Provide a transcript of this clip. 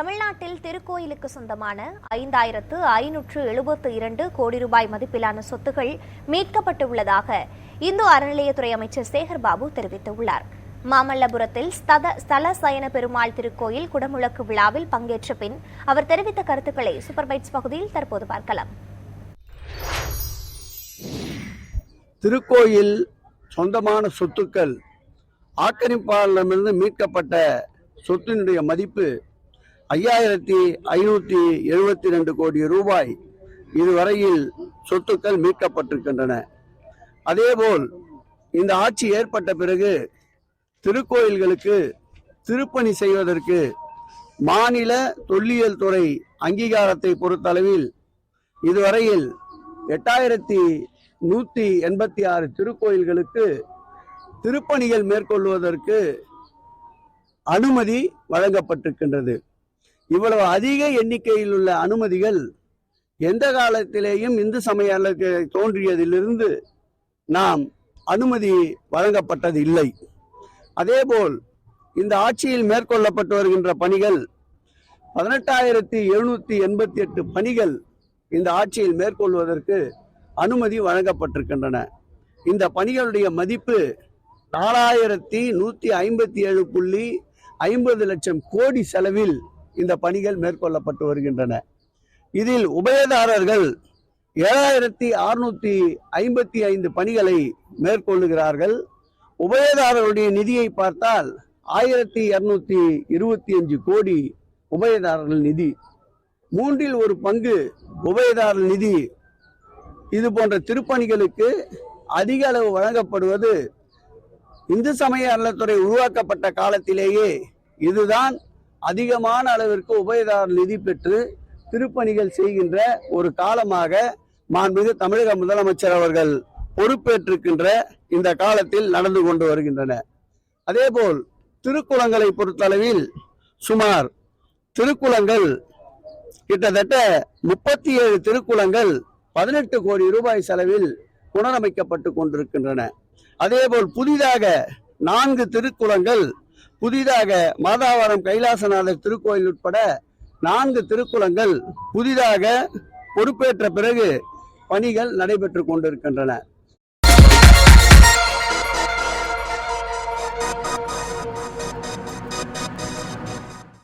தமிழ்நாட்டில் திருக்கோயிலுக்கு சொந்தமான ஐந்தாயிரத்து ஐநூற்று எழுபத்து இரண்டு கோடி ரூபாய் மதிப்பிலான சொத்துகள் மீட்கப்பட்டுள்ளதாக இந்து அறநிலையத்துறை அமைச்சர் சேகர் பாபு தெரிவித்துள்ளார். மாமல்லபுரத்தில் ஸ்தத ஸ்தல சயன பெருமாள் திருக்கோயில் குடமுழக்கு விழாவில் பங்கேற்ற பின் அவர் தெரிவித்த கருத்துக்களை சூப்பர் பைட்ஸ் பகுதியில் தற்போது பார்க்கலாம். திருக்கோயில் சொந்தமான சொத்துக்கள் ஆக்கிரமிப்பாளரிடமிருந்து மீட்கப்பட்ட சொத்தினுடைய மதிப்பு ஐயாயிரத்தி ஐநூற்றி எழுபத்தி ரெண்டு கோடி ரூபாய் இதுவரையில் சொத்துக்கள் மீட்கப்பட்டிருக்கின்றன. அதேபோல் இந்த ஆட்சி ஏற்பட்ட பிறகு திருக்கோயில்களுக்கு திருப்பணி செய்வதற்கு மாநில தொல்லியல் துறை அங்கீகாரத்தை பொறுத்தளவில் இதுவரையில் எட்டாயிரத்தி நூற்றி எண்பத்தி ஆறு திருக்கோயில்களுக்கு திருப்பணிகள் மேற்கொள்வதற்கு அனுமதி வழங்கப்பட்டிருக்கின்றது. இவ்வளவு அதிக எண்ணிக்கையில் உள்ள அனுமதிகள் எந்த காலத்திலேயும் இந்து சமய தோன்றியதிலிருந்து நாம் அனுமதி வழங்கப்பட்டது இல்லை அதேபோல் இந்த ஆட்சியில் மேற்கொள்ளப்பட்டு வருகின்ற பணிகள் பதினெட்டாயிரத்தி எழுநூத்தி எண்பத்தி எட்டு பணிகள் இந்த ஆட்சியில் மேற்கொள்வதற்கு அனுமதி வழங்கப்பட்டிருக்கின்றன. இந்த பணிகளுடைய மதிப்பு நாலாயிரத்தி நூத்தி ஐம்பத்தி ஏழு புள்ளி ஐம்பது லட்சம் கோடி செலவில் இந்த பணிகள் மேற்கொள்ளப்பட்டு வருகின்றன. இதில் உபயதாரர்கள் ஏழாயிரத்தி அறுநூத்தி ஐம்பத்தி ஐந்து பணிகளை மேற்கொள்ளுகிறார்கள். உபயதாரர்களுடைய நிதியை பார்த்தால் ஆயிரத்தி இருநூத்தி இருபத்தி அஞ்சு கோடி உபயதாரர்கள் நிதி. மூன்றில் ஒரு பங்கு உபயதாரர் நிதி. இது போன்ற திருப்பணிகளுக்கு அதிக அளவு வழங்கப்படுவது இந்து சமய அறநிலத்துறை உருவாக்கப்பட்ட காலத்திலேயே இதுதான் அதிகமான அளவிற்கு உபயதாரர் நிதி பெற்று திருப்பணிகள் செய்கின்ற ஒரு காலமாக மாண்புமிகு தமிழக முதலமைச்சர் அவர்கள் பொறுப்பேற்றிருக்கின்ற இந்த காலத்தில் நடந்து கொண்டு வருகின்றன. அதேபோல் திருக்குளங்களை பொறுத்தளவில் சுமார் திருக்குளங்கள் கிட்டத்தட்ட முப்பத்தி ஏழு திருக்குளங்கள் பதினெட்டு கோடி ரூபாய் செலவில் புனரமைக்கப்பட்டு கொண்டிருக்கின்றன. அதேபோல் புதிதாக நான்கு திருக்குளங்கள் புதிதாக மாதாவரம் கைலாசநாதர் திருக்கோயில் உட்பட நான்கு திருக்குளங்கள் புதிதாக பொறுப்பேற்ற பிறகு பணிகள் நடைபெற்று கொண்டிருக்கின்றன.